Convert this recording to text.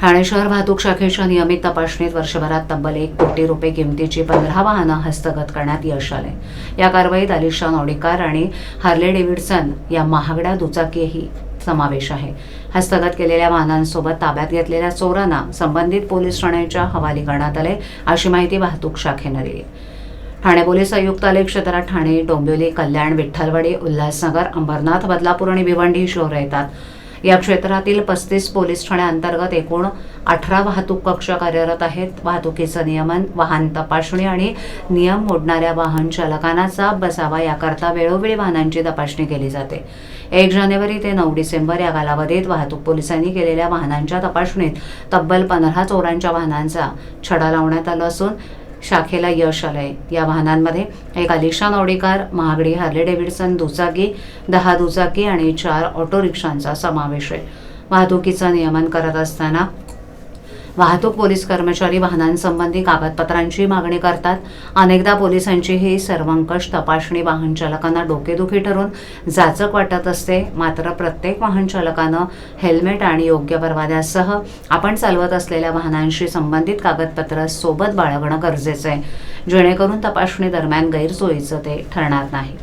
ठाणे शहर वाहतूक शाखेच्या नियमित तपासणीत वर्षभरात तब्बल एक कोटी रुपये किमतीची पंधरा वाहनं हस्तगत करण्यात यश आले या कारवाईत अलिशान ऑडिकार आणि हार्ले डेव्हिडसन या महागड्या दुचाकीही समावेश आहे. हस्तगत केलेल्या वाहनांसोबत ताब्यात घेतलेल्या चोरांना संबंधित पोलीस ठाण्याच्या हवाली करण्यात आले अशी माहिती वाहतूक शाखेनं दिली. ठाणे पोलीस आयुक्त आले क्षेत्रात ठाणे डोंबिवली कल्याण विठ्ठलवाडी उल्हासनगर अंबरनाथ बदलापूर आणि भिवंडी शोर शहरं येतात. या क्षेत्रातील पस्तीस पोलीस ठाण्याअंतर्गत एकूण अठरा वाहतूक कक्ष कार्यरत आहेत. वाहतुकीचं नियमन वाहन तपासणी आणि नियम मोडणाऱ्या वाहन चालकांना चाप बसावा याकरता वेळोवेळी वाहनांची तपासणी केली जाते. एक जानेवारी ते नऊ डिसेंबर या कालावधीत वाहतूक पोलिसांनी केलेल्या वाहनांच्या तपासणीत तब्बल पंधरा चोरांच्या वाहनांचा छडा लावण्यात आला असून शाखेला यश आलंय. या वाहनांमध्ये एक आलिशान ऑडिकार महागडी हार्ले डेव्हिडसन दुचाकी दहा दुचाकी आणि चार ऑटो रिक्षांचा समावेश आहे. वाहतुकीचं नियमन करत असताना वाहतूक पोलीस कर्मचारी वाहनांसंबंधी कागदपत्रांची मागणी करतात. अनेकदा पोलिसांची ही सर्वंकष तपासणी वाहन चालकांना डोकेदुखी ठरून जाचक वाटत असते. मात्र प्रत्येक वाहन चालकानं हेल्मेट आणि योग्य परवान्यासह आपण चालवत असलेल्या वाहनांशी संबंधित कागदपत्र सोबत बाळगणं गरजेचं आहे. जेणेकरून तपासणी दरम्यान गैरसोयीचं ते ठरणार नाही.